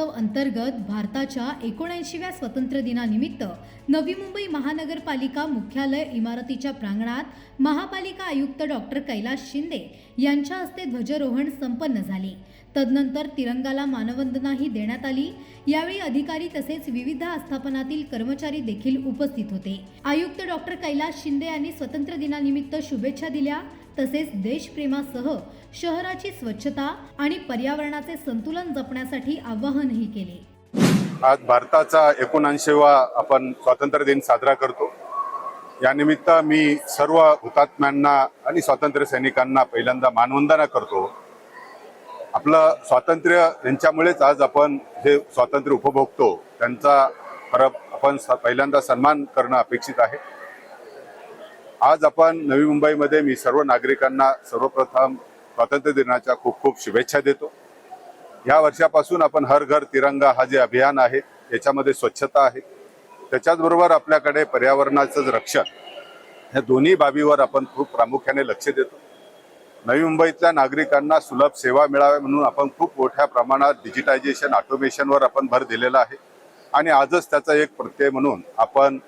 अंतर्गत भारताच्या एकोणऐंशीव्या स्वातंत्र्य दिनानिमित्त नवी मुंबई महानगरपालिका मुख्यालय इमारतीच्या प्रांगणात महापालिका आयुक्त डॉक्टर कैलास शिंदे यांच्या हस्ते ध्वजारोहण संपन्न झाले. तदनंतर तिरंगाला मानवंदनाही देण्यात आली. यावेळी अधिकारी तसेच विविध आस्थापनातील कर्मचारी देखील उपस्थित होते. आयुक्त डॉक्टर कैलास शिंदे यांनी स्वातंत्र्य दिनानिमित्त शुभेच्छा दिल्या. तसेच देशप्रेमासह शहराची स्वच्छता आणि पर्यावरणाचे संतुलन जपण्यासाठी आवाहनही केले. आज भारताचा एकोणऐंशीवा आपण स्वातंत्र्य दिन साजरा करतो. यानिमित्त मी सर्व हुतात्म्यांना आणि स्वातंत्र्य सैनिकांना पहिल्यांदा मानवंदना करतो. आपलं स्वातंत्र्य यांच्यामुळेच आज आपण जे स्वातंत्र्य उपभोगतो. त्यांचा खरं आपण स- पहिल्यांदा सन्मान करणं अपेक्षित आहे. आज आपण नवी मुंबईमध्ये मी सर्व नागरिकांना सर्वप्रथम स्वातंत्र्य दिनाच्या खूप खूप शुभेच्छा देतो. या वर्षापासून आपण हर घर तिरंगा हा जे अभियान आहे याच्यामध्ये स्वच्छता आहे. त्याच्याचबरोबर आपल्याकडे पर्यावरणाचं रक्षण ह्या दोन्ही बाबीवर आपण खूप प्रामुख्याने लक्ष देतो. नवी मुंबईतल्या नागरिकांना सुलभ सेवा मिळाव्या म्हणून आपण खूप मोठ्या प्रमाणात डिजिटायझेशन ऑटोमेशनवर आपण भर दिलेला आहे. आणि आजच त्याचा एक प्रत्यय म्हणून आपण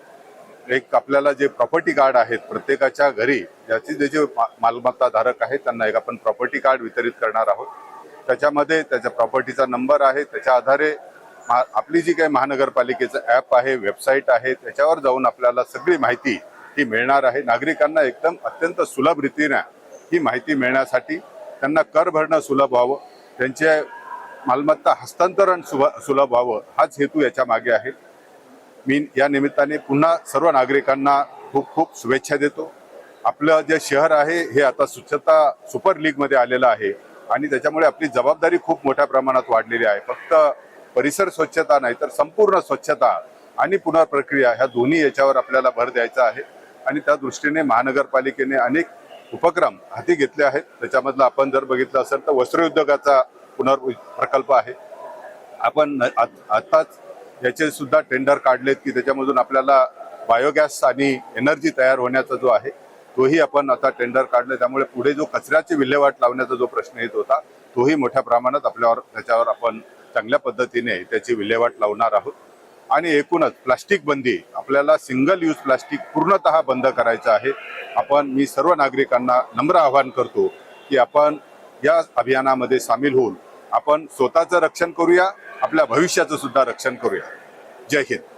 एक आपल्याला जे प्रॉपर्टी कार्ड आहेत प्रत्येकाच्या घरी ज्याची जे जे मा- मालमत्ता धारक आहेत त्यांना एक आपण प्रॉपर्टी कार्ड वितरित करणार आहोत. त्याच्यामध्ये त्याच्या प्रॉपर्टीचा नंबर आहे त्याच्या आधारे मा- आपली जी काही महानगरपालिकेचं ॲप आहे वेबसाईट आहे त्याच्यावर जाऊन आपल्याला सगळी माहिती ही मिळणार आहे. नागरिकांना एकदम अत्यंत सुलभ रीतीने ही माहिती मिळण्यासाठी त्यांना कर भरणं सुलभ व्हावं त्यांचे मालमत्ता हस्तांतरण सुभ- सुलभ व्हावं हाच हेतू याच्या मागे आहे. मी या निमित्ताने पुन्हा सर्व नागरिकांना खूप खूप शुभेच्छा देतो. आपलं जे शहर आहे हे आता स्वच्छता सुपर लीगमध्ये आलेलं आहे आणि त्याच्यामुळे आपली जबाबदारी खूप मोठ्या प्रमाणात वाढलेली आहे. फक्त परिसर स्वच्छता नाही तर संपूर्ण स्वच्छता आणि पुनर्प्रक्रिया ह्या दोन्ही याच्यावर आपल्याला भर द्यायचा आहे आणि त्या दृष्टीने महानगरपालिकेने अनेक उपक्रम हाती घेतले आहेत. त्याच्यामधलं आपण जर बघितलं असेल तर वस्त्रोद्योगाचा पुनर् प्रकल्प आहे. आपण आत्ताच याचे सुद्धा टेंडर काढलेत की त्याच्यामधून आपल्याला बायोगॅस आणि एनर्जी तयार होण्याचा जो आहे तोही आपण आता टेंडर काढले. त्यामुळे पुढे जो कचऱ्याची विल्हेवाट लावण्याचा जो प्रश्न येत होता तोही मोठ्या प्रमाणात आपल्यावर त्याच्यावर आपण चांगल्या पद्धतीने त्याची विल्हेवाट लावणार आहोत. आणि एकूणच प्लास्टिक बंदी आपल्याला सिंगल यूज प्लास्टिक पूर्णतः बंद करायचं आहे. आपण मी सर्व नागरिकांना नम्र आवाहन करतो की आपण या अभियानामध्ये सामील होऊन आपण स्वतःचं रक्षण करूया आपल्या भविष्याचं सुद्धा रक्षण करूया. जय हिंद.